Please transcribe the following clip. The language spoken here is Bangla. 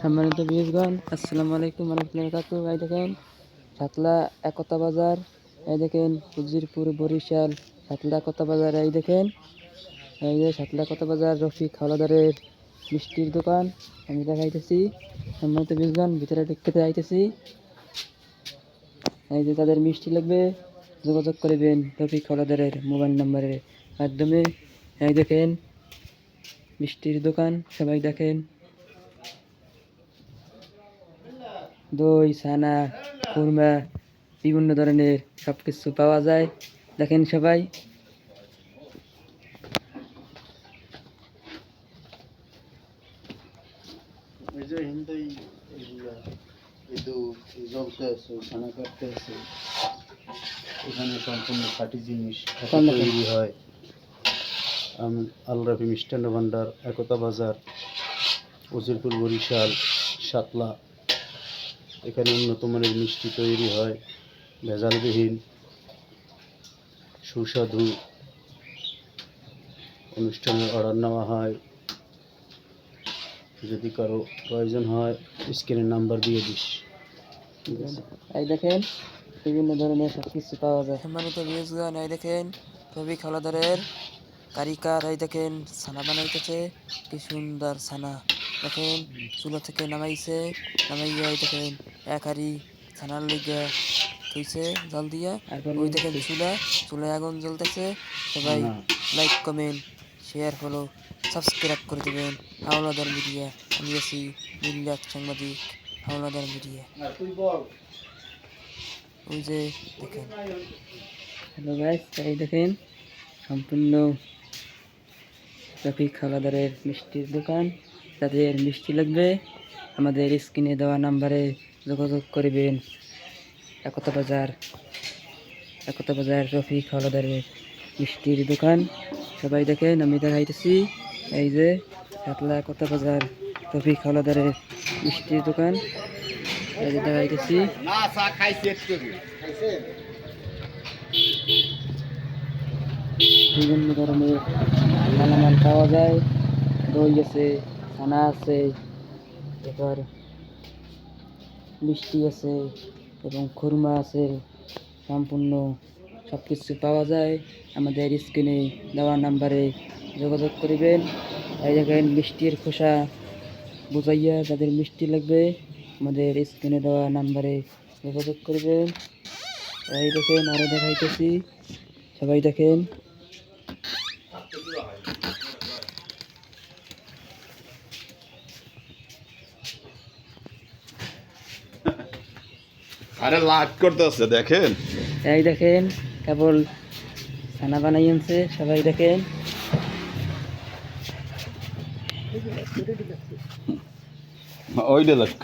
সম্মানিত বিয়সগণ আসসালামু আলাইকুম রহমতুল্লাহ কাকু এই দেখেন সাতলা একতা বাজার, এই দেখেন উজিরপুর বরিশাল সাতলা একতা বাজার, এই দেখেন, এই যে সাতলা একতা বাজার, রফিক হাওলাদারের মিষ্টির দোকান, আমি দেখাইতেছি। সম্মানিত বিয়সগণ ভিতরে ঢুকতে আইতেছি। এই যে তাদের মিষ্টি লাগবে, যোগাযোগ করবেন রফিক হাওলাদারের মোবাইল নাম্বারের মাধ্যমে। এই দেখেন, মিষ্টির দোকান, সবাই দেখেন। দই ছানা খুরমা বিভিন্ন ধরনের সব কিছু পাওয়া যায়। দেখেন সবাই। এখানে সম্পূর্ণ খাঁটি জিনিস তৈরি হয়। আলরাফি মিষ্টান্ন ভাণ্ডার একতা বাজার উজিরপুর বরিশাল সাতলা। এখানে উন্নত মানের মিষ্টি তৈরি হয় ভেজালবিহীন সুস্বাদু। অনুষ্ঠানের অর্ডার নেওয়া হয়। যদি কারও প্রয়োজন হয় স্ক্রিনের নাম্বার দিয়ে দিস। এই দেখেন বিভিন্ন ধরনের সব কিছু পাওয়া যায়। সম্মানিত ভিউজগণ এই দেখেন রবি খালাদারের কারিকার এই দেখেন ছানা বানাইতেছে। কি সুন্দর ছানা। দেখেন চুলা থেকে নামাইছে নামাইয়া এই দেখেন এক হাড়ি ছানার লিগে থইছে জল দিয়া। ওই দেখেন চুলা চুলায় আগুন জ্বলতেছে। সবাই like comment share follow subscribe করে দেবেন। হাওলাদার মিডিয়া আমি আছি মিল্লাত সাংবাদিক হাওলাদার মিডিয়া। ওই যে দেখেন। হ্যালো গাইস এই দেখেন সম্পূর্ণ রফিক খালাদারের মিষ্টির দোকান। যাদের মিষ্টি লাগবে আমাদের স্ক্রিনে দেওয়া নাম্বারে যোগাযোগ করিবেন। একতা বাজার একতা বাজার রফিক হাওলাদারের মিষ্টির দোকান। সবাই দেখেন আমি দেখাইতেছি এই যে সাতলা একতা বাজার রফিক হাওলাদারের মিষ্টির দোকান। এই যে দেখাইতেছি। বিভিন্ন ধরনের মালামাল পাওয়া যায়। দই আছে ছানা আছে এবার মিষ্টি আছে এবং খুরমা আছে, সম্পূর্ণ সব কিছু পাওয়া যায়। আমাদের স্ক্রিনে দেওয়া নাম্বারে যোগাযোগ করিবেন। এই দেখেন মিষ্টির খোসা বুঝাইয়া যাদের মিষ্টি লাগবে, আমাদের স্ক্রিনে দেওয়া নাম্বারে যোগাযোগ করবেন। এই দেখেন আরও দেখাইতেছি। সবাই দেখেন। আরে লাট করতেছে দেখেন। এই দেখেন কেবল খানা বানাই আনছে সবাই দেখেন। ওইটা লাইভ